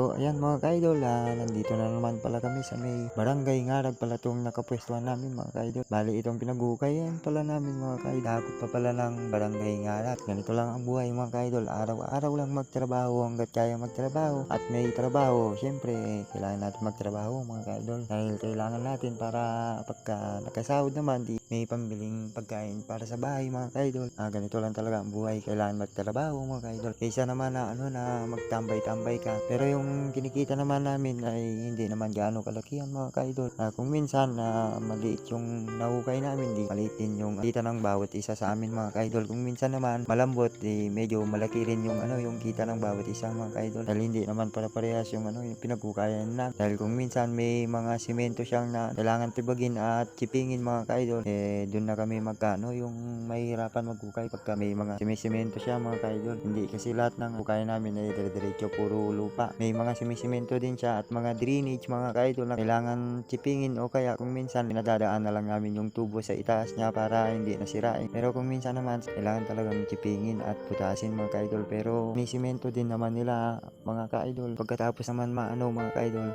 So ayan mga kaidol, ah, nandito na naman pala kami sa may barangay Ngarag pala itong nakapwestuhan namin mga kaidol. Bali itong pinaghukayan pala namin mga kaidol. Dakot pa pala ng barangay Ngarag. Ganito lang ang buhay mga kaidol. Araw-araw lang magtrabaho hanggat kaya magtrabaho. At may trabaho, syempre kailangan natin magtrabaho mga kaidol. Dahil kailangan natin para pagka nakasahod naman, di may pambiling pagkain para sa bahay mga kaidol. Ah, ganito lang talaga ang buhay. Kailangan magtrabaho mga kaidol. Kaysa naman na ano na magtambay-tambay ka. Pero yung kinikita naman namin ay hindi naman gaano kalakihan mga kaidol. Ah, kung minsan na maliit yung nahukay namin, di maliit din yung kita ng bawat isa sa amin mga kaidol. Kung minsan naman malambot, di medyo malaki rin yung ano yung kita ng bawat isa mga kaidol. Dahil hindi naman para parehas yung ano yung pinaghukayan na. Dahil kung minsan may mga simento siyang na kailangan tibagin at chipingin mga kaidol, eh doon na kami magkano yung mahirapan maghukay pagka may mga simisimento siya mga kaidol. Hindi kasi lahat ng hukay namin ay dire-diretso puro lupa. May mga simisimento din siya at mga drainage mga kaidol na kailangan chipingin o kaya kung minsan pinadadaan na lang namin yung tubo sa itaas niya para hindi nasirain. Pero kung minsan naman kailangan talagang chipingin at putasin mga kaidol. Pero may simento din naman nila mga kaidol. Pagkatapos naman maano mga kaidol,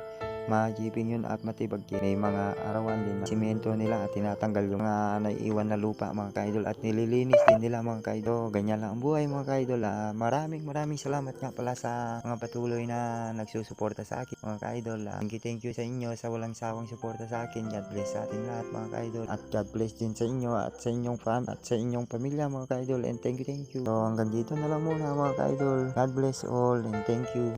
ma-jeeping yun at matibag yun. May mga arawan din na simento nila at tinatanggal yung mga naiiwan na lupa mga kaidol at nililinis din nila mga kaidol. Ganyan lang ang buhay mga kaidol. Ah, maraming maraming salamat nga pala sa mga patuloy na nagsusuporta sa akin mga kaidol. Ah, thank you thank you sa inyo sa walang sawang suporta sa akin. God bless sa ating lahat mga kaidol. At God bless din sa inyo at sa inyong fam at sa inyong pamilya mga kaidol. And thank you thank you. So hanggang dito na lang muna mga kaidol. God bless all and thank you.